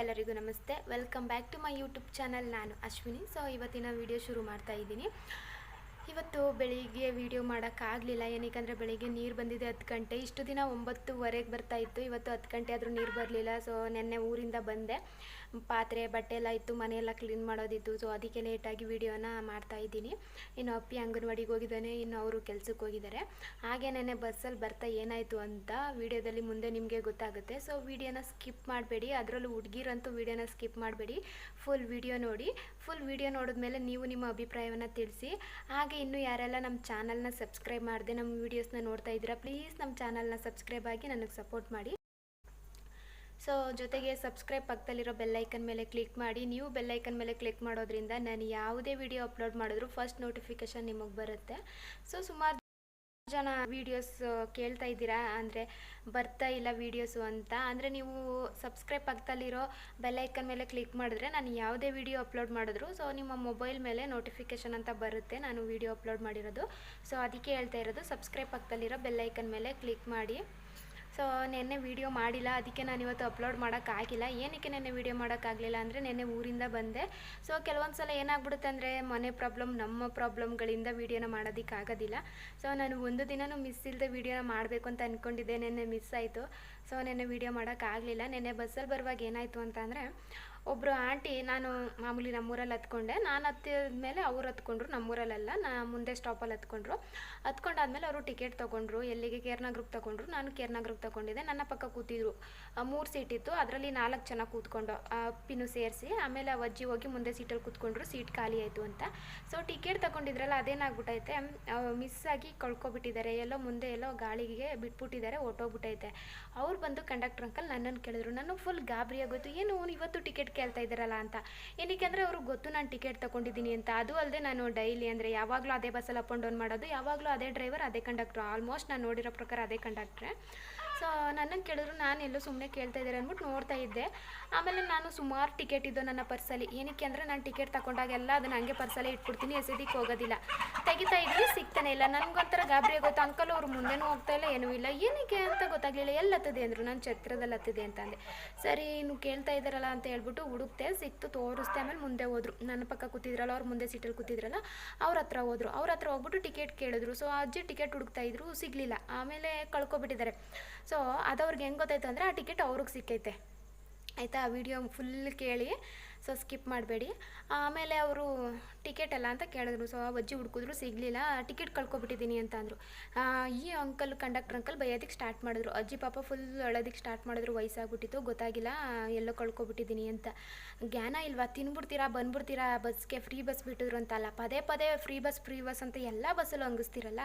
ಎಲ್ಲರಿಗೂ ನಮಸ್ತೆ. Welcome back to my YouTube channel ನಾನು ಅಶ್ವಿನಿ. ಸೊ ಇವತ್ತಿನ ವಿಡಿಯೋ ಶುರು ಮಾಡ್ತಾ ಇದ್ದೀನಿ. ಇವತ್ತು ಬೆಳಿಗ್ಗೆ ವಿಡಿಯೋ ಮಾಡೋಕ್ಕಾಗಲಿಲ್ಲ ಏನಕ್ಕೆ ಬೆಳಿಗ್ಗೆ ನೀರು ಬಂದಿದೆ ಹತ್ತು ಗಂಟೆ. ಇಷ್ಟು ದಿನ ಒಂಬತ್ತುವರೆಗೆ ಬರ್ತಾ ಇತ್ತು. ಇವತ್ತು ಹತ್ತು ಗಂಟೆ ಆದರೂ ನೀರು ಬರಲಿಲ್ಲ. ಸೊ ನೆನ್ನೆ ಊರಿಂದ ಬಂದೆ. ಪಾತ್ರೆ, ಬಟ್ಟೆ ಎಲ್ಲ ಇತ್ತು. ಮನೆಯೆಲ್ಲ ಕ್ಲೀನ್ ಮಾಡೋದಿತ್ತು. ಸೊ ಅದಕ್ಕೆ ಲೇಟಾಗಿ ವಿಡಿಯೋನ ಮಾಡ್ತಾ ಇದ್ದೀನಿ. ಇನ್ನು ಅಪ್ಪಿ ಅಂಗನವಾಡಿಗೆ ಹೋಗಿದ್ದಾನೆ. ಇನ್ನು ಅವರು ಕೆಲಸಕ್ಕೆ ಹೋಗಿದ್ದಾರೆ. ಹಾಗೆ ನೆನ್ನೆ ಬಸ್ಸಲ್ಲಿ ಬರ್ತಾ ಏನಾಯಿತು ಅಂತ ವಿಡಿಯೋದಲ್ಲಿ ಮುಂದೆ ನಿಮಗೆ ಗೊತ್ತಾಗುತ್ತೆ. ಸೊ ವಿಡಿಯೋನ ಸ್ಕಿಪ್ ಮಾಡಬೇಡಿ. ಅದರಲ್ಲೂ ಹುಡುಗಿರಂತೂ ವಿಡಿಯೋನ ಸ್ಕಿಪ್ ಮಾಡಬೇಡಿ. ಫುಲ್ ವಿಡಿಯೋ ನೋಡಿ. ಫುಲ್ ವಿಡಿಯೋ ನೋಡಿದ್ಮೇಲೆ ನೀವು ನಿಮ್ಮ ಅಭಿಪ್ರಾಯವನ್ನು ತಿಳಿಸಿ. ಹಾಗೆ ಇನ್ನೂ ಯಾರೆಲ್ಲ ನಮ್ಮ ಚಾನಲ್ನ ಸಬ್ಸ್ಕ್ರೈಬ್ ಮಾಡಿದೆ ನಮ್ಮ ವೀಡಿಯೋಸ್ನ ನೋಡ್ತಾ ಇದ್ದೀರಾ, ಪ್ಲೀಸ್ ನಮ್ಮ ಚಾನಲ್ನ ಸಬ್ಸ್ಕ್ರೈಬ್ ಆಗಿ ನನಗೆ ಸಪೋರ್ಟ್ ಮಾಡಿ. ಸೊ, ಜೊತೆಗೆ ಸಬ್ಸ್ಕ್ರೈಬ್ ಪಕ್ಕದಲ್ಲಿರೋ ಬೆಲ್ಲೈಕನ್ ಮೇಲೆ ಕ್ಲಿಕ್ ಮಾಡಿ. ನೀವು ಬೆಲ್ಲೈಕನ್ ಮೇಲೆ ಕ್ಲಿಕ್ ಮಾಡೋದ್ರಿಂದ ನಾನು ಯಾವುದೇ ವಿಡಿಯೋ ಅಪ್ಲೋಡ್ ಮಾಡಿದ್ರು ಫಸ್ಟ್ ನೋಟಿಫಿಕೇಶನ್ ನಿಮಗೆ ಬರುತ್ತೆ. ಸೊ, ಸುಮಾರು ಜನ ವೀಡಿಯೋಸ್ ಕೇಳ್ತಾ ಇದ್ದೀರಾ? ಅಂದರೆ ಬರ್ತಾ ಇಲ್ಲ ವೀಡಿಯೋಸು ಅಂತ. ಅಂದರೆ ನೀವು ಸಬ್ಸ್ಕ್ರೈಬ್ ಪಕ್ಕದಲ್ಲಿರೋ ಬೆಲ್ಲೈಕನ್ ಮೇಲೆ ಕ್ಲಿಕ್ ಮಾಡಿದ್ರೆ ನಾನು ಯಾವುದೇ ವಿಡಿಯೋ ಅಪ್ಲೋಡ್ ಮಾಡಿದ್ರು ಸೊ ನಿಮ್ಮ ಮೊಬೈಲ್ ಮೇಲೆ ನೋಟಿಫಿಕೇಷನ್ ಅಂತ ಬರುತ್ತೆ. ನಾನು ವಿಡಿಯೋ ಅಪ್ಲೋಡ್ ಮಾಡಿರೋದು. ಸೊ ಅದಕ್ಕೆ ಹೇಳ್ತಾ ಇರೋದು ಸಬ್ಸ್ಕ್ರೈಬ್ ಪಕ್ಕದಲ್ಲಿರೋ ಬೆಲ್ಲೈಕನ್ ಮೇಲೆ ಕ್ಲಿಕ್ ಮಾಡಿ. ಸೊ ನೆನ್ನೆ ವೀಡಿಯೋ ಮಾಡಿಲ್ಲ, ಅದಕ್ಕೆ ನಾನು ಇವತ್ತು ಅಪ್ಲೋಡ್ ಮಾಡೋಕ್ಕಾಗಿಲ್ಲ ಏನಕ್ಕೆ ನೆನ್ನೆ ವೀಡಿಯೋ ಮಾಡೋಕ್ಕಾಗಲಿಲ್ಲ ಅಂದರೆ ನೆನ್ನೆ ಊರಿಂದ ಬಂದೆ. ಸೊ ಕೆಲವೊಂದು ಸಲ ಏನಾಗ್ಬಿಡುತ್ತೆ ಅಂದರೆ ಮನೆ ಪ್ರಾಬ್ಲಮ್ ನಮ್ಮ ಪ್ರಾಬ್ಲಮ್ಗಳಿಂದ ವೀಡಿಯೋನ ಮಾಡೋದಕ್ಕಾಗೋದಿಲ್ಲ ಸೊ ನಾನು ಒಂದು ದಿನವೂ ಮಿಸ್ ಇಲ್ಲದೆ ವೀಡಿಯೋನ ಮಾಡಬೇಕು ಅಂತ ಅಂದ್ಕೊಂಡಿದ್ದೆ ನೆನ್ನೆ ಮಿಸ್ ಆಯಿತು. ಸೊ ನೆನ್ನೆ ವೀಡಿಯೋ ಮಾಡೋಕ್ಕಾಗಲಿಲ್ಲ ನೆನ್ನೆ ಬಸ್ಸಲ್ಲಿ ಬರುವಾಗ ಏನಾಯಿತು ಅಂತ ಅಂದರೆ ಒಬ್ಬರು ಆಂಟಿ, ನಾನು ಮಾಮೂಲಿ ನಮ್ಮೂರಲ್ಲಿ ಹತ್ಕೊಂಡೆ. ನಾನು ಹತ್ತಿದ ಮೇಲೆ ಅವ್ರು ಹತ್ಕೊಂಡ್ರು, ನಮ್ಮೂರಲ್ಲೆಲ್ಲ. ನಾ ಮುಂದೆ ಸ್ಟಾಪಲ್ಲಿ ಹತ್ಕೊಂಡ್ರು. ಹತ್ಕೊಂಡಾದ್ಮೇಲೆ ಅವರು ಟಿಕೆಟ್ ತೊಗೊಂಡ್ರು. ಎಲ್ಲಿಗೆ ಕೇರ್ನಗರ್ಗೆ ತೊಗೊಂಡ್ರು. ನಾನು ಕೇರ್ನಗರ್ಗೆ ತೊಗೊಂಡಿದ್ದೆ. ನನ್ನ ಪಕ್ಕ ಕೂತಿದ್ರು. ಮೂರು ಸೀಟ್ ಇತ್ತು. ಅದರಲ್ಲಿ ನಾಲ್ಕು ಜನ ಕೂತ್ಕೊಂಡು ಅಪ್ಪಿನೂ ಸೇರಿಸಿ. ಆಮೇಲೆ ಅಜ್ಜಿ ಹೋಗಿ ಮುಂದೆ ಸೀಟಲ್ಲಿ ಕೂತ್ಕೊಂಡ್ರು. ಸೀಟ್ ಖಾಲಿ ಆಯಿತು ಅಂತ. ಸೊ ಟಿಕೆಟ್ ತೊಗೊಂಡಿದ್ರಲ್ಲ ಅದೇನಾಗ್ಬಿಟ್ಟೈತೆ ಮಿಸ್ ಆಗಿ ಕಳ್ಕೊಬಿಟ್ಟಿದ್ದಾರೆ. ಎಲ್ಲೋ ಮುಂದೆ ಎಲ್ಲೋ ಗಾಳಿಗೆ ಬಿಟ್ಬಿಟ್ಟಿದ್ದಾರೆ ಹೊಟ್ಟೋಗ್ಬಿಟ್ಟೈತೆ ಅವ್ರು ಬಂದು ಕಂಡಕ್ಟರ್ ಅಂಕಲ್ ನನ್ನನ್ನು ಕೇಳಿದ್ರು. ನಾನು ಫುಲ್ ಗಾಬರಿ ಆಗೋಯ್ತು ಏನು, ಇವತ್ತು ಟಿಕೆಟ್ ಕೇಳ್ತಾ ಇದ್ದಾರಲ್ಲ ಅಂತ. ಏನಕ್ಕೆ ಅಂದರೆ ಅವ್ರಿಗೆ ಗೊತ್ತು ನಾನು ಟಿಕೆಟ್ ತೊಗೊಂಡಿದ್ದೀನಿ ಅಂತ. ಅದು ಅಲ್ಲದೆ ನಾನು ಡೈಲಿ ಅಂದರೆ ಯಾವಾಗಲೂ ಅದೇ ಬಸ್ಸಲ್ಲಿ ಅಪ್ ಆ್ಯಂಡ್ ಡೌನ್ ಮಾಡೋದು, ಯಾವಾಗಲೂ ಅದೇ ಡ್ರೈವರ್ ಅದೇ ಕಂಡಕ್ಟ್ರು ಆಲ್ಮೋಸ್ಟ್ ನಾನು ನೋಡಿರೋ ಪ್ರಕಾರ ಅದೇ ಕಂಡಕ್ಟ್ರೆ ಸೊ ನನ್ನನ್ನು ಕೇಳಿದ್ರು, ನಾನು ಎಲ್ಲೂ ಸುಮ್ಮನೆ ಕೇಳ್ತಾ ಇದ್ದಾರೆ ಅಂದ್ಬಿಟ್ಟು ನೋಡ್ತಾ ಇದ್ದೆ. ಆಮೇಲೆ ನಾನು ಸುಮಾರು ಟಿಕೆಟ್ ಇದ್ದೋ ನನ್ನ ಪರ್ಸಲ್ಲಿ ಏನಕ್ಕೆ ಅಂದರೆ ನಾನು ಟಿಕೆಟ್ ತಗೊಂಡಾಗೆಲ್ಲ ಅದನ್ನು ಹಂಗೆ ಪರ್ಸಲ್ಲೇ ಇಟ್ಬಿಡ್ತೀನಿ ಎಸೆದಿಕ್ಕೆ ಹೋಗೋದಿಲ್ಲ. ತೆಗಿತಾ ಇದ್ದೀನಿ ಸಿಗ್ತಾನೆ ಇಲ್ಲ. ನನಗೊಂಥರ ಗಾಬರಿ ಆಗೋಯ್ತು. ಅಂಕಲ್ ಅವ್ರು ಮುಂದೆನೂ ಹೋಗ್ತಾ ಇಲ್ಲ, ಏನೂ ಇಲ್ಲ. ಏನಕ್ಕೆ ಅಂತ ಗೊತ್ತಾಗಲಿಲ್ಲ. ಎಲ್ಲಿ ಹತ್ತದೆ ಅಂದರು. ನಾನು ಛತ್ರದಲ್ಲಿ ಹತ್ತಿದೆ ಅಂತಂದೆ ಸರಿ, ಇನ್ನು ಕೇಳ್ತಾ ಇದ್ದಾರಲ್ಲ ಅಂತ ಹೇಳ್ಬಿಟ್ಟು ಹುಡುಕ್ತೆ, ಸಿಕ್ತು, ತೋರಿಸ್ತೆ. ಆಮೇಲೆ ಮುಂದೆ ಹೋದ್ರು. ನನ್ನ ಪಕ್ಕ ಕೂತಿದ್ರಲ್ಲ, ಅವ್ರು ಮುಂದೆ ಸೀಟಲ್ಲಿ ಕೂತಿದ್ರಲ್ಲ, ಅವ್ರ ಹತ್ರ ಹೋದ್ರು. ಅವ್ರ ಹತ್ರ ಹೋಗ್ಬಿಟ್ಟು ಟಿಕೆಟ್ ಕೇಳಿದ್ರು. ಸೊ ಅಜ್ಜಿ ಟಿಕೆಟ್ ಹುಡುಕ್ತಾ ಇದ್ರು, ಸಿಗಲಿಲ್ಲ. ಆಮೇಲೆ ಕಳ್ಕೊಬಿಟ್ಟಿದ್ದಾರೆ. ಸೊ ಅದು ಅವ್ರಿಗೆ ಹೆಂಗೆ ಗೊತ್ತಾಯ್ತು ಅಂದರೆ ಆ ಟಿಕೆಟ್ ಅವ್ರಿಗೆ ಸಿಕ್ಕೈತೆ. ಆಯಿತಾ? ಆ ವಿಡಿಯೋ ಫುಲ್ ಕೇಳಿ. ಸೊ ಸ್ಕಿಪ್ ಮಾಡಬೇಡಿ. ಆಮೇಲೆ ಅವರು ಟಿಕೆಟ್ ಎಲ್ಲ ಅಂತ ಕೇಳಿದ್ರು. ಸೊ ಅಜ್ಜಿ ಹುಡುಕಿದ್ರು, ಸಿಗಲಿಲ್ಲ. ಟಿಕೆಟ್ ಕಳ್ಕೊಬಿಟ್ಟಿದ್ದೀನಿ ಅಂತ ಅಂದರು. ಈ ಅಂಕಲ್ ಕಂಡಕ್ಟರ್ ಅಂಕಲ್ ಬೈಯೋದಕ್ಕೆ ಸ್ಟಾರ್ಟ್ ಮಾಡಿದ್ರು. ಅಜ್ಜಿ ಪಾಪ ಫುಲ್ ಅಳೋದಕ್ಕೆ ಸ್ಟಾರ್ಟ್ ಮಾಡಿದ್ರು. ವಯಸ್ಸಾಗ್ಬಿಟ್ಟಿತ್ತು. ಗೊತ್ತಾಗಿಲ್ಲ. ಎಲ್ಲೋ ಕಳ್ಕೊಬಿಟ್ಟಿದ್ದೀನಿ ಅಂತ. ಜ್ಞಾನ ಇಲ್ವಾ? ತಿನ್ಬಿಡ್ತೀರಾ? ಬಂದ್ಬಿಡ್ತೀರಾ? ಬಸ್ಗೆ ಫ್ರೀ ಬಸ್ ಬಿಟ್ಟಿದ್ರು ಅಂತಲ್ಲ ಪದೇ ಪದೇ ಫ್ರೀ ಬಸ್ ಫ್ರೀ ಬಸ್ ಅಂತ ಎಲ್ಲ ಬಸ್ಸಲ್ಲೂ ಹಂಗಿಸ್ತೀರಲ್ಲ?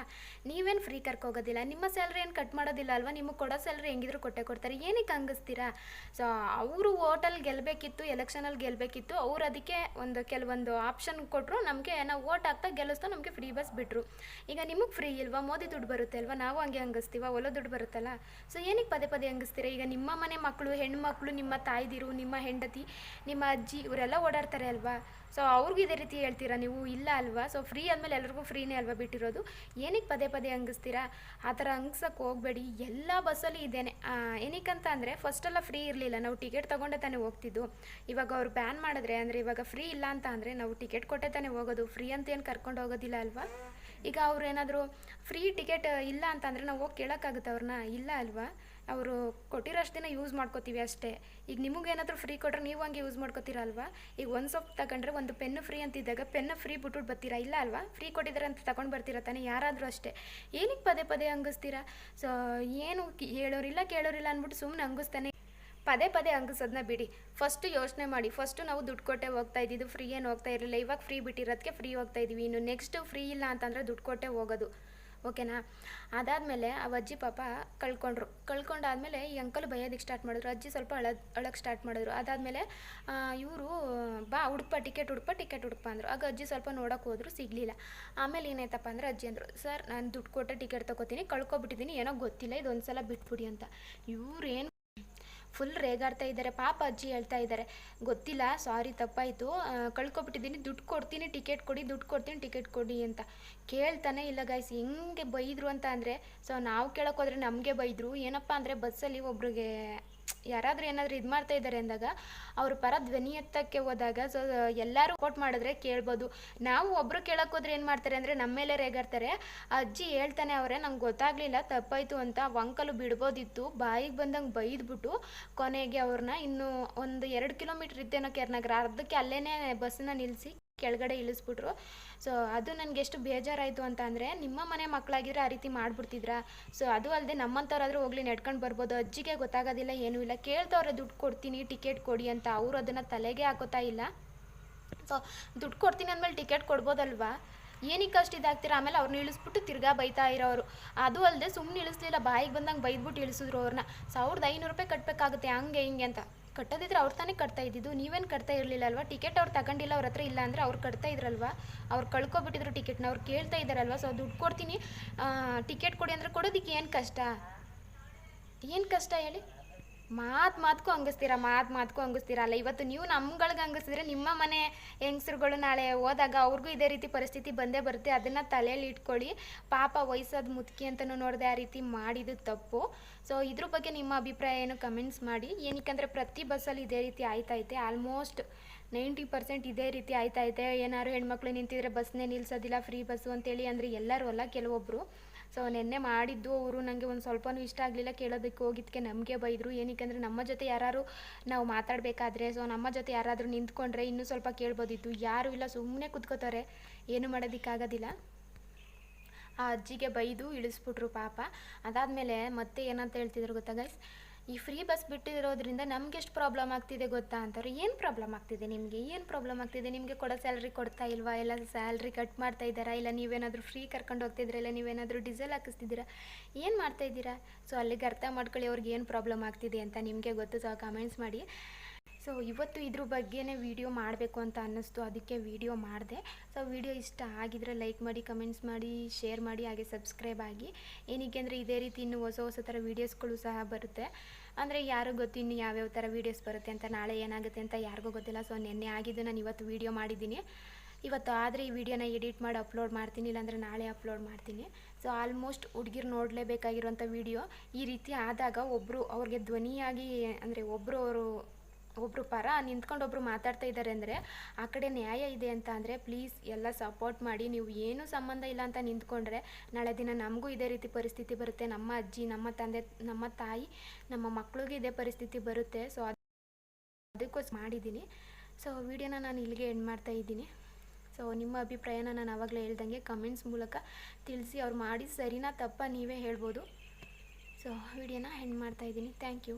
ನೀವೇನು ಫ್ರೀ ಕರ್ಕೋಗೋದಿಲ್ಲ ನಿಮ್ಮ ಸ್ಯಾಲ್ರಿ ಏನು ಕಟ್ ಮಾಡೋದಿಲ್ಲ ಅಲ್ವಾ? ನಿಮಗೆ ಕೊಡೋ ಸ್ಯಾಲ್ರಿ ಹೆಂಗಿದ್ರು ಕೊಟ್ಟೆ ಕೊಡ್ತಾರೆ. ಏನಕ್ಕೆ ಹಂಗಿಸ್ತೀರಾ? ಸೊ ಅವರು ಓಟಲ್ ಗೆಲ್ಲಬೇಕಿತ್ತು ಎಲೆಕ್ಷನಲ್ಲಿ ಗೆಲ್ಲಬೇಕಿತ್ತು ಅವ್ರು ಅದಕ್ಕೆ ಒಂದು ಕೆಲವೊಂದು ಆಪ್ಷನ್ ಕೊಟ್ಟರು ನಮಗೆ ನಾವು ಓಟ್ ಹಾಕ್ತಾ ಗೆಲ್ಲಿಸ್ತಾ ನಮಗೆ ಫ್ರೀ ಬಸ್ ಬಿಟ್ಟರು ಈಗ ನಿಮಗೆ ಫ್ರೀ ಇಲ್ವಾ? ಮೋದಿ ದುಡ್ಡು ಬರುತ್ತೆ ಅಲ್ವಾ? ನಾವು ಹಂಗೆ ಹಂಗಿಸ್ತೀವ? ಒಲೋ ದುಡ್ಡು ಬರುತ್ತಲ್ಲ? ಸೊ ಏನಕ್ಕೆ ಪದೇ ಪದೇ ಹಂಗಿಸ್ತೀರಾ? ಈಗ ನಿಮ್ಮ ಮನೆ ಮಕ್ಕಳು ಹೆಣ್ಮಕ್ಳು, ನಿಮ್ಮ ತಾಯ್ದಿರು, ನಿಮ್ಮ ಹೆಂಡತಿ, ನಿಮ್ಮ ಅಜ್ಜಿ, ಇವರೆಲ್ಲ ಓಡಾಡ್ತಾರೆ ಅಲ್ವಾ? ಸೊ ಅವ್ರಿಗೂ ಇದೇ ರೀತಿ ಹೇಳ್ತೀರಾ ನೀವು? ಇಲ್ಲ ಅಲ್ವಾ? ಸೊ ಫ್ರೀ ಆದಮೇಲೆ ಎಲ್ರಿಗೂ ಫ್ರೀನೇ ಅಲ್ವಾ ಬಿಟ್ಟಿರೋದು? ಏನಕ್ಕೆ ಪದೇ ಪದೇ ಹಂಗಿಸ್ತೀರಾ? ಆ ಥರ ಹಂಗ್ಸಕ್ಕೆ ಹೋಗಬೇಡಿ. ಎಲ್ಲ ಬಸ್ಸಲ್ಲಿ ಇದ್ದೇನೆ ಏನಕ್ಕಂತ ಅಂದರೆ ಫಸ್ಟೆಲ್ಲ ಫ್ರೀ ಇರಲಿಲ್ಲ. ನಾವು ಟಿಕೆಟ್ ತೊಗೊಂಡೆ ತಾನೇ ಹೋಗ್ತಿದ್ದು. ಇವಾಗ ಅವ್ರು ಬ್ಯಾನ್ ಮಾಡಿದ್ರೆ? ಅಂದರೆ ಇವಾಗ ಫ್ರೀ ಇಲ್ಲ ಅಂತ ಅಂದರೆ ನಾವು ಟಿಕೆಟ್ ಕೊಟ್ಟೆ ತಾನೇ ಹೋಗೋದು. ಫ್ರೀ ಅಂತ ಏನು ಕರ್ಕೊಂಡು ಹೋಗೋದಿಲ್ಲ ಅಲ್ವಾ? ಈಗ ಅವ್ರು ಏನಾದರೂ ಫ್ರೀ ಟಿಕೆಟ್ ಇಲ್ಲ ಅಂತಂದರೆ ನಾವು ಹೋಗಿ ಕೇಳೋಕ್ಕಾಗುತ್ತೆ ಅವ್ರನ್ನ ಇಲ್ಲ ಅಲ್ವಾ? ಅವರು ಕೊಟ್ಟಿರೋಷ್ಟು ದಿನ ಯೂಸ್ ಮಾಡ್ಕೋತೀವಿ ಅಷ್ಟೇ. ಈಗ ನಿಮಗೇನಾದರೂ ಫ್ರೀ ಕೊಟ್ಟರೆ ನೀವು ಹಂಗೆ ಯೂಸ್ ಮಾಡ್ಕೋತೀರಲ್ವಾ ಈಗ ಒಂದು ಸೊಪ್ಪು ತಗೊಂಡ್ರೆ ಒಂದು ಪೆನ್ನು ಫ್ರೀ ಅಂತಿದ್ದಾಗ ಪೆನ್ನು ಫ್ರೀ ಬಿಟ್ಬಿಟ್ಟು ಬರ್ತೀರಾ? ಇಲ್ಲ ಅಲ್ವಾ? ಫ್ರೀ ಕೊಟ್ಟಿದ್ದಾರೆ ಅಂತ ತಗೊಂಡು ಬರ್ತೀರಾ ತಾನೇ? ಯಾರಾದರೂ ಅಷ್ಟೇ. ಏನಕ್ಕೆ ಪದೇ ಪದೇ ಹಂಗಿಸ್ತೀರಾ? ಸೊ ಏನು ಹೇಳೋರಿಲ್ಲ, ಕೇಳೋರಿಲ್ಲ ಅಂದ್ಬಿಟ್ಟು ಸುಮ್ಮನೆ ಹಂಗಿಸ್ತಾನೆ ಪದೇ ಪದೇ ಹಂಗಿಸೋದನ್ನ ಬಿಡಿ. ಫಸ್ಟು ಯೋಚನೆ ಮಾಡಿ. ಫಸ್ಟು ನಾವು ದುಡ್ಡು ಕೊಟ್ಟೆ ಹೋಗ್ತಾ ಇದ್ದಿದ್ದು ಫ್ರೀ ಏನು ಹೋಗ್ತಾ ಇರಲಿಲ್ಲ. ಇವಾಗ ಫ್ರೀ ಬಿಟ್ಟಿರೋದಕ್ಕೆ ಫ್ರೀ ಹೋಗ್ತಾ ಇದ್ದೀವಿ. ಇನ್ನು ನೆಕ್ಸ್ಟು ಫ್ರೀ ಇಲ್ಲ ಅಂತಂದರೆ ದುಡ್ಡು ಕೊಟ್ಟೆ ಹೋಗೋದು. ಓಕೆನಾ ಅದಾದಮೇಲೆ ಆ ಅಜ್ಜಿ ಪಾಪ ಕಳ್ಕೊಂಡ್ರು. ಕಳ್ಕೊಂಡಾದಮೇಲೆ ಈ ಅಂಕಲ್ ಬೈಯೋದಕ್ಕೆ ಸ್ಟಾರ್ಟ್ ಮಾಡಿದ್ರು. ಅಜ್ಜಿ ಸ್ವಲ್ಪ ಅಳ ಅಳಕ್ಕೆ ಸ್ಟಾರ್ಟ್ ಮಾಡಿದ್ರು. ಅದಾದಮೇಲೆ ಇವರು, ಬಾ ಹುಡುಕ್ಪ ಟಿಕೆಟ್ ಹುಡುಕ್ಪ ಟಿಕೆಟ್ ಹುಡುಕ್ಪ ಅಂದರು. ಆಗ ಅಜ್ಜಿ ಸ್ವಲ್ಪ ನೋಡೋಕೆ ಹೋದ್ರು, ಸಿಗಲಿಲ್ಲ. ಆಮೇಲೆ ಏನಾಯ್ತಪ್ಪ ಅಂದರೆ ಅಜ್ಜಿ ಅಂದರು, ಸರ್, ನಾನು ದುಡ್ಡು ಕೊಟ್ಟೆ ಟಿಕೆಟ್ ತೊಗೋತೀನಿ. ಕಳ್ಕೊಬಿಟ್ಟಿದ್ದೀನಿ ಏನೋ ಗೊತ್ತಿಲ್ಲ. ಇದೊಂದು ಸಲ ಬಿಟ್ಬಿಡಿ ಅಂತ. ಇವ್ರೇನು ಫುಲ್ ರೇಗಾಡ್ತಾ ಇದ್ದಾರೆ. ಪಾಪ ಅಜ್ಜಿ ಹೇಳ್ತಾ ಇದ್ದಾರೆ. ಗೊತ್ತಿಲ್ಲ ಸಾರಿ ತಪ್ಪಾಯಿತು. ಕಳ್ಕೊಬಿಟ್ಟಿದ್ದೀನಿ. ದುಡ್ಡು ಕೊಡ್ತೀನಿ ಟಿಕೆಟ್ ಕೊಡಿ, ದುಡ್ಡು ಕೊಡ್ತೀನಿ ಟಿಕೆಟ್ ಕೊಡಿ ಅಂತ. ಕೇಳ್ತಾನೆ ಇಲ್ಲ ಗಾಯ್ಸ್ ಹೆಂಗೆ ಬೈದರು ಅಂತ ಅಂದರೆ ಸೊ ನಾವು ಕೇಳೋಕ್ಕೋದ್ರೆ ನಮಗೆ ಬೈದರು. ಏನಪ್ಪ ಅಂದರೆ ಬಸ್ಸಲ್ಲಿ ಒಬ್ರಿಗೆ ಯಾರಾದರೂ ಏನಾದರೂ ಇದು ಮಾಡ್ತಾ ಇದ್ದಾರೆ ಅಂದಾಗ ಅವ್ರ ಪರ ಧ್ವನಿ ಎತ್ತಕ್ಕೆ ಹೋದಾಗ ಸೊ ಎಲ್ಲರೂ ಸಪೋರ್ಟ್ ಮಾಡಿದ್ರೆ ಕೇಳ್ಬೋದು. ನಾವು ಒಬ್ಬರು ಕೇಳಕ್ಕೆ ಹೋದ್ರೆ ಏನು ಮಾಡ್ತಾರೆ ಅಂದರೆ ನಮ್ಮ ಮೇಲೆ ರೇಗಾಡ್ತಾರೆ. ಅಜ್ಜಿ ಹೇಳ್ತಾನೆ ಅವರೇ, ನಂಗೆ ಗೊತ್ತಾಗಲಿಲ್ಲ, ತಪ್ಪಾಯಿತು ಅಂತ ಅಂಕಲು ಬಿಡ್ಬೋದಿತ್ತು. ಬಾಯಿಗೆ ಬಂದಂಗೆ ಬೈದ್ಬಿಟ್ಟು ಕೊನೆಗೆ ಅವ್ರನ್ನ ಇನ್ನು ಒಂದು ಎರಡು ಕಿಲೋಮೀಟ್ರ್ ಇದ್ದೇನೋ ಕೆರ್ನಾಗ್ರ, ಅರ್ಧಕ್ಕೆ ಅಲ್ಲೇ ಬಸ್ಸನ್ನ ನಿಲ್ಲಿಸಿ ಕೆಳಗಡೆ ಇಳಿಸ್ಬಿಟ್ರು. ಸೊ ಅದು ನನಗೆ ಎಷ್ಟು ಬೇಜಾರಾಯಿತು ಅಂತ ಅಂದರೆ, ನಿಮ್ಮ ಮನೆ ಮಕ್ಕಳಾಗಿದ್ರೆ ಆ ರೀತಿ ಮಾಡಿಬಿಡ್ತಿದ್ರಾ? ಸೊ ಅದು ಅಲ್ಲದೆ ನಮ್ಮಂಥವ್ರಾದ್ರೂ ಹೋಗ್ಲಿ, ನಡ್ಕೊಂಡು ಬರ್ಬೋದು. ಅಜ್ಜಿಗೆ ಗೊತ್ತಾಗೋದಿಲ್ಲ, ಏನೂ ಇಲ್ಲ. ಕೇಳ್ತವ್ರೆ ದುಡ್ಡು ಕೊಡ್ತೀನಿ, ಟಿಕೆಟ್ ಕೊಡಿ ಅಂತ ಅವರು ಅದನ್ನು ತಲೆಗೆ ಹಾಕೋತಾ ಇಲ್ಲ. ಸೊ ದುಡ್ಡು ಕೊಡ್ತೀನಿ ಅಂದಮೇಲೆ ಟಿಕೆಟ್ ಕೊಡ್ಬೋದಲ್ವಾ? ಏನಕ್ಕೆ ಅಷ್ಟು ಇದಾಗ್ತೀರ? ಆಮೇಲೆ ಅವ್ರನ್ನ ಇಳಿಸ್ಬಿಟ್ಟು ತಿರ್ಗಾ ಬೈತಾ ಇರೋರು. ಅದು ಅಲ್ಲದೆ ಸುಮ್ಮನೆ ಇಳಿಸ್ಲಿಲ್ಲ, ಬಾಯಿಗೆ ಬಂದಂಗೆ ಬೈದ್ಬಿಟ್ಟು ಇಳಿಸಿದ್ರು ಅವ್ರನ್ನ ಸಾವಿರದ ಐನೂರು ರೂಪಾಯಿ ಕಟ್ಟಬೇಕಾಗುತ್ತೆ ಹಂಗೆ ಹಿಂಗೆ ಅಂತ. ಕಟ್ಟೋದಿದ್ರೆ ಅವ್ರು ತಾನೇ ಕಟ್ತಾ ಇದ್ದಿದ್ದು. ನೀವೇನು ಕಟ್ತಾ ಇರಲಿಲ್ಲ ಅಲ್ವಾ ಟಿಕೆಟ್ ಅವ್ರು ತಗೊಂಡಿಲ್ಲ, ಅವ್ರ ಹತ್ರ ಇಲ್ಲ ಅಂದರೆ ಅವ್ರು ಕಟ್ತಾ ಇದ್ರಲ್ವಾ? ಅವ್ರು ಕಳ್ಕೊಬಿಟ್ಟಿದ್ರು ಟಿಕೆಟ್ನ, ಅವ್ರು ಕೇಳ್ತಾ ಇದ್ದಾರಲ್ವಾ? ಸೊ, ದುಡ್ಡು ಕೊಡ್ತೀನಿ. ಟಿಕೆಟ್ ಕೊಡಿ ಅಂದರೆ ಕೊಡೋದಕ್ಕೆ ಏನು ಕಷ್ಟ? ಏನು ಕಷ್ಟ ಹೇಳಿ? ಮಾತು ಮಾತ್ಕು ಹಂಗಿಸ್ತೀರಾ, ಮಾತ್ ಮಾತ್ಕು ಹಂಗಿಸ್ತೀರಾ ಅಲ್ಲ. ಇವತ್ತು ನೀವು ನಮ್ಗಳ್ಗೆ ಹಂಗಿಸಿದ್ರೆ ನಿಮ್ಮ ಮನೆ ಹೆಂಗಸರುಗಳು ನಾಳೆ ಹೋದಾಗ ಅವ್ರಿಗೂ ಇದೇ ರೀತಿ ಪರಿಸ್ಥಿತಿ ಬಂದೇ ಬರುತ್ತೆ. ಅದನ್ನು ತಲೆಯಲ್ಲಿ ಇಟ್ಕೊಳ್ಳಿ. ಪಾಪ ವಯಸ್ಸಾದ ಮುದುಕಿ ಅಂತಲೂ ನೋಡಿದೆ ಆ ರೀತಿ ಮಾಡಿದ್ದು ತಪ್ಪು. ಸೊ ಇದ್ರ ಬಗ್ಗೆ ನಿಮ್ಮ ಅಭಿಪ್ರಾಯ ಏನು ಕಮೆಂಟ್ಸ್ ಮಾಡಿ. ಏನಕ್ಕಂದರೆ ಪ್ರತಿ ಬಸ್ಸಲ್ಲಿ ಇದೇ ರೀತಿ ಆಯ್ತೈತೆ ಆಲ್ಮೋಸ್ಟ್ ನೈಂಟಿ ಪರ್ಸೆಂಟ್ ಇದೇ ರೀತಿ ಆಯ್ತೈತೆ ಏನಾದ್ರು ಹೆಣ್ಮಕ್ಳು ನಿಂತಿದ್ರೆ ಬಸ್ನೇ ನಿಲ್ಸೋದಿಲ್ಲ, ಫ್ರೀ ಬಸ್ಸು ಅಂತೇಳಿ. ಅಂದರೆ ಎಲ್ಲರೂ ಅಲ್ಲ ಕೆಲವೊಬ್ಬರು ಸೊ ನಿನ್ನೆ ಮಾಡಿದ್ದು ಅವರು ನನಗೆ ಒಂದು ಸ್ವಲ್ಪನೂ ಇಷ್ಟ ಆಗಲಿಲ್ಲ, ಕೇಳೋದಕ್ಕೆ ಹೋಗಿದ್ದಕ್ಕೆ ನಮಗೆ ಬೈದರು. ಏನಕ್ಕೆ ನಮ್ಮ ಜೊತೆ ಯಾರು ನಾವು ಮಾತಾಡಬೇಕಾದ್ರೆ ಸೊ ನಮ್ಮ ಜೊತೆ ಯಾರಾದರೂ ನಿಂತ್ಕೊಂಡ್ರೆ ಇನ್ನೂ ಸ್ವಲ್ಪ ಕೇಳ್ಬೋದಿತ್ತು. ಯಾರೂ ಇಲ್ಲ ಸುಮ್ಮನೆ ಕುತ್ಕೋತಾರೆ. ಏನು ಮಾಡೋದಕ್ಕಾಗೋದಿಲ್ಲ. ಆ ಅಜ್ಜಿಗೆ ಬೈದು ಇಳಿಸ್ಬಿಟ್ರು ಪಾಪ. ಅದಾದಮೇಲೆ ಮತ್ತೆ ಏನಂತ ಹೇಳ್ತಿದ್ರು ಗೊತ್ತಾ ಗೈಸ್ ಈ ಫ್ರೀ ಬಸ್ ಬಿಟ್ಟಿರೋದ್ರಿಂದ ನಮ್ಗೆ ಎಷ್ಟು ಪ್ರಾಬ್ಲಮ್ ಆಗ್ತಿದೆ ಗೊತ್ತಾ ಅಂತಾರೆ ಏನು ಪ್ರಾಬ್ಲಮ್ ಆಗ್ತಿದೆ ನಿಮಗೆ? ಏನು ಪ್ರಾಬ್ಲಮ್ ಆಗ್ತಿದೆ? ನಿಮಗೆ ಕೊಡೋ ಸ್ಯಾಲ್ರಿ ಕೊಡ್ತಾ ಇಲ್ವಾ? ಇಲ್ಲ ಸ್ಯಾಲ್ರಿ ಕಟ್ ಮಾಡ್ತಾ ಇದ್ದಾರಾ? ಇಲ್ಲ ನೀವೇನಾದರೂ ಫ್ರೀ ಕರ್ಕೊಂಡು ಹೋಗ್ತಿದ್ದೀರಾ? ಇಲ್ಲ ನೀವೇನಾದರೂ ಡೀಸೆಲ್ ಹಾಕಿಸ್ತಿದ್ದೀರಾ? ಏನು ಮಾಡ್ತಾ ಇದ್ದೀರಾ? ಸೊ ಅಲ್ಲಿಗೆ ಅರ್ಥ ಮಾಡ್ಕೊಳ್ಳಿ ಅವ್ರಿಗೆ ಏನು ಪ್ರಾಬ್ಲಮ್ ಆಗ್ತಿದೆ ಅಂತ ನಿಮಗೆ ಗೊತ್ತು. ಸೊ ಕಮೆಂಟ್ಸ್ ಮಾಡಿ. ಸೊ ಇವತ್ತು ಇದ್ರ ಬಗ್ಗೆನೇ ವಿಡಿಯೋ ಮಾಡಬೇಕು ಅಂತ ಅನ್ನಿಸ್ತು. ಅದಕ್ಕೆ ವಿಡಿಯೋ ಮಾಡಿದೆ. ಸೊ ವಿಡಿಯೋ ಇಷ್ಟ ಆಗಿದ್ರೆ ಲೈಕ್ ಮಾಡಿ ಕಮೆಂಟ್ಸ್ ಮಾಡಿ ಶೇರ್ ಮಾಡಿ, ಹಾಗೆ ಸಬ್ಸ್ಕ್ರೈಬ್ ಆಗಿ. ಏನಕ್ಕೆ ಅಂದರೆ ಇದೇ ರೀತಿ ಇನ್ನು ಹೊಸ ಹೊಸ ಥರ ವೀಡಿಯೋಸ್ಗಳು ಸಹ ಬರುತ್ತೆ. ಅಂದರೆ ಯಾರಿಗೂ ಗೊತ್ತು ಇನ್ನು ಯಾವ್ಯಾವ ಥರ ವೀಡಿಯೋಸ್ ಬರುತ್ತೆ ಅಂತ, ನಾಳೆ ಏನಾಗುತ್ತೆ ಅಂತ ಯಾರಿಗೂ ಗೊತ್ತಿಲ್ಲ. ಸೊ ನಿನ್ನೆ ಆಗಿದ್ದು ನಾನು ಇವತ್ತು ವೀಡಿಯೋ ಮಾಡಿದ್ದೀನಿ. ಇವತ್ತು ಆದರೆ ಈ ವಿಡಿಯೋನ ಎಡಿಟ್ ಮಾಡಿ ಅಪ್ಲೋಡ್ ಮಾಡ್ತೀನಿ, ಇಲ್ಲಾಂದರೆ ನಾಳೆ ಅಪ್ಲೋಡ್ ಮಾಡ್ತೀನಿ. ಸೊ ಆಲ್ಮೋಸ್ಟ್ ಹುಡುಗಿರು ನೋಡಲೇಬೇಕಾಗಿರುವಂಥ ವಿಡಿಯೋ ಈ ರೀತಿ ಆದಾಗ ಒಬ್ಬರು ಅವ್ರಿಗೆ ಧ್ವನಿಯಾಗಿ, ಅಂದರೆ ಒಬ್ಬರು ಅವರು ಒಬ್ಬರು ಪರ ನಿಂತ್ಕೊಂಡು ಒಬ್ಬರು ಮಾತಾಡ್ತಾ ಇದ್ದಾರೆ ಅಂದರೆ ಆ ಕಡೆ ನ್ಯಾಯ ಇದೆ ಅಂತ ಅಂದರೆ ಪ್ಲೀಸ್ ಎಲ್ಲ ಸಪೋರ್ಟ್ ಮಾಡಿ, ನೀವು ಏನೂ ಸಂಬಂಧ ಇಲ್ಲ ಅಂತ ನಿಂತ್ಕೊಂಡ್ರೆ ನಾಳೆ ದಿನ ನಮಗೂ ಇದೇ ರೀತಿ ಪರಿಸ್ಥಿತಿ ಬರುತ್ತೆ. ನಮ್ಮ ಅಜ್ಜಿ, ನಮ್ಮ ತಂದೆ, ನಮ್ಮ ತಾಯಿ, ನಮ್ಮ ಮಕ್ಳಿಗೂ ಇದೇ ಪರಿಸ್ಥಿತಿ ಬರುತ್ತೆ. ಸೊ ಅದಕ್ಕೋಸ್ಕರ ಮಾಡಿದ್ದೀನಿ. ಸೊ ವಿಡಿಯೋನ ನಾನು ಇಲ್ಲಿಗೆ ಎಂಡ್ ಮಾಡ್ತಾ ಇದ್ದೀನಿ. ಸೊ ನಿಮ್ಮ ಅಭಿಪ್ರಾಯನ ನಾನು ಆವಾಗಲೇ ಹೇಳ್ದಂಗೆ ಕಮೆಂಟ್ಸ್ ಮೂಲಕ ತಿಳಿಸಿ, ಅವ್ರು ಮಾಡಿ ಸರಿನಾ ತಪ್ಪ ನೀವೇ ಹೇಳ್ಬೋದು. ಸೊ ವಿಡಿಯೋನ ಎಂಡ್ ಮಾಡ್ತಾ ಇದ್ದೀನಿ. Thank you